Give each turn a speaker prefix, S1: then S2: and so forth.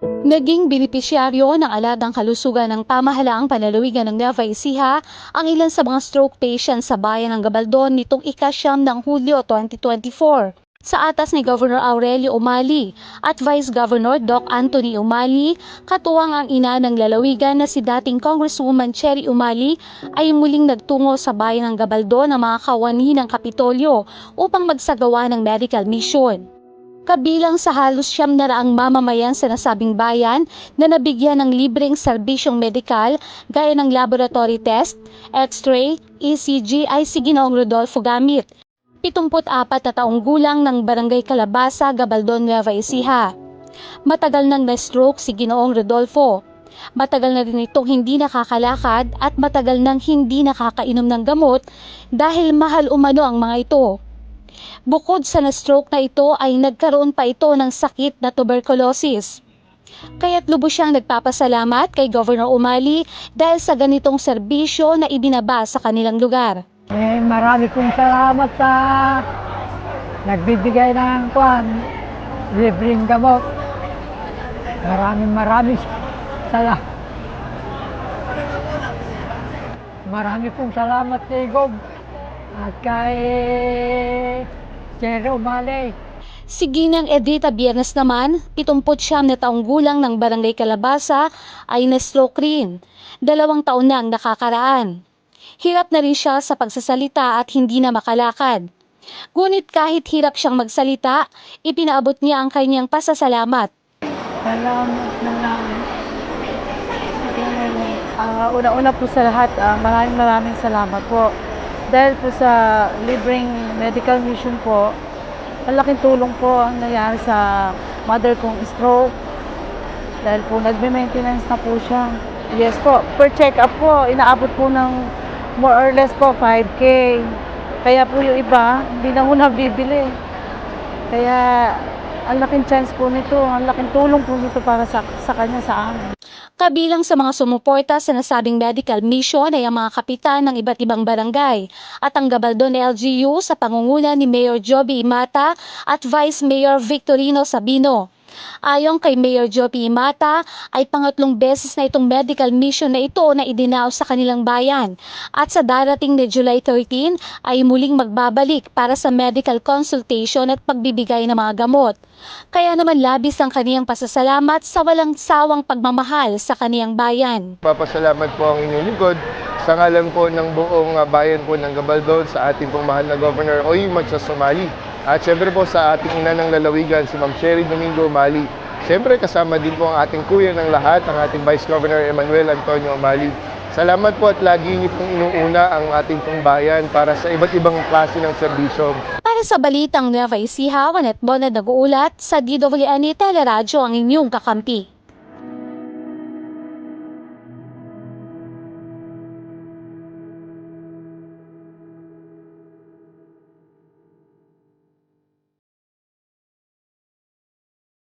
S1: Naging benepisyaryo ng aladang kalusugan ng pamahalaang panlalawigan ng Nueva Ecija ang ilan sa mga stroke patients sa bayan ng Gabaldon nitong ikasyam ng Hulyo 2024. Sa atas ni Governor Aurelio Umali at Vice Governor Doc Anthony Umali, katuwang ang ina ng lalawigan na si dating Congresswoman Cherry Umali ay muling nagtungo sa bayan ng Gabaldon ng mga kawani ng Kapitolyo upang magsagawa ng medical mission. Kabilang sa halos siyam na raang mamamayan sa nasabing bayan na nabigyan ng libreng serbisyong medikal gaya ng laboratory test, x-ray, ECG ay si Ginoong Rodolfo Gamit, 74 na taong gulang ng Barangay Calabasa, Gabaldon, Nueva Ecija. Matagal nang na-stroke si Ginoong Rodolfo. Matagal na rin itong hindi nakakalakad at matagal nang hindi nakakainom ng gamot dahil mahal umano ang mga ito. Bukod sa na-stroke na ito ay nagkaroon pa ito ng sakit na tuberculosis. Kaya't lubos siyang nagpapasalamat kay Governor Umali dahil sa ganitong serbisyo na ibinaba sa kanilang lugar.
S2: Eh, marami kong salamat sa nagbibigay ng kwan, libreng gamot. Maraming maraming salamat. Marami pong salamat kay Gob at kay Jerry Umali.
S1: Si Ginang Edita Biernes naman, 79 na taong gulang ng Barangay Calabasa ay na-stroke rin. Dalawang taon na ang nakakaraan. Hirap na rin siya sa pagsasalita at hindi na makalakad. Ngunit kahit hirap siyang magsalita, ipinaabot niya ang kanyang pasasalamat.
S2: Salamat na lang.
S3: Ah, una-una po sa lahat, ah, maraming maraming salamat po. Dahil po sa libreng medical mission po, malaking tulong po ang nangyari sa mother kong stroke. Dahil po nagme-maintenance na po siya. Yes po, per check-up po, inaabot po ng more or less po 5K. Kaya po yung iba, hindi na ho nabibili. Kaya ang laking chance po nito, ang laking tulong po nito para sa, sa kanya, sa amin.
S1: Kabilang sa mga sumuporta sa nasabing medical mission ay ang mga kapitan ng iba't ibang barangay at ang Gabaldon LGU sa pangunguna ni Mayor Joby Imata at Vice Mayor Victorino Sabino. Ayon kay Mayor Joby Imata ay pangatlong beses na itong medical mission na ito na idinaw sa kanilang bayan at sa darating na July 13 ay muling magbabalik para sa medical consultation at pagbibigay ng mga gamot. Kaya naman labis ang kaniyang pasasalamat sa walang sawang pagmamahal sa kaniyang bayan.
S4: Papasalamat po ang inyong lingkod sa ngalan po ng buong ah, bayan po ng Gabaldon sa ating pong mahal na Governor Oy Matsa Somali. At syempre po sa ating ina ng lalawigan, si Ma'am Sherry Domingo Mali. Syempre kasama din po ang ating kuya ng lahat, ang ating Vice Governor Emmanuel Antonio Mali. Salamat po at lagi niyo pong inuuna ang ating pong bayan para sa iba't ibang klase ng serbisyo.
S1: Para sa balitang Nueva Ecija, Juanet Bonad nag-uulat sa DWN Teleradyo ang inyong kakampi.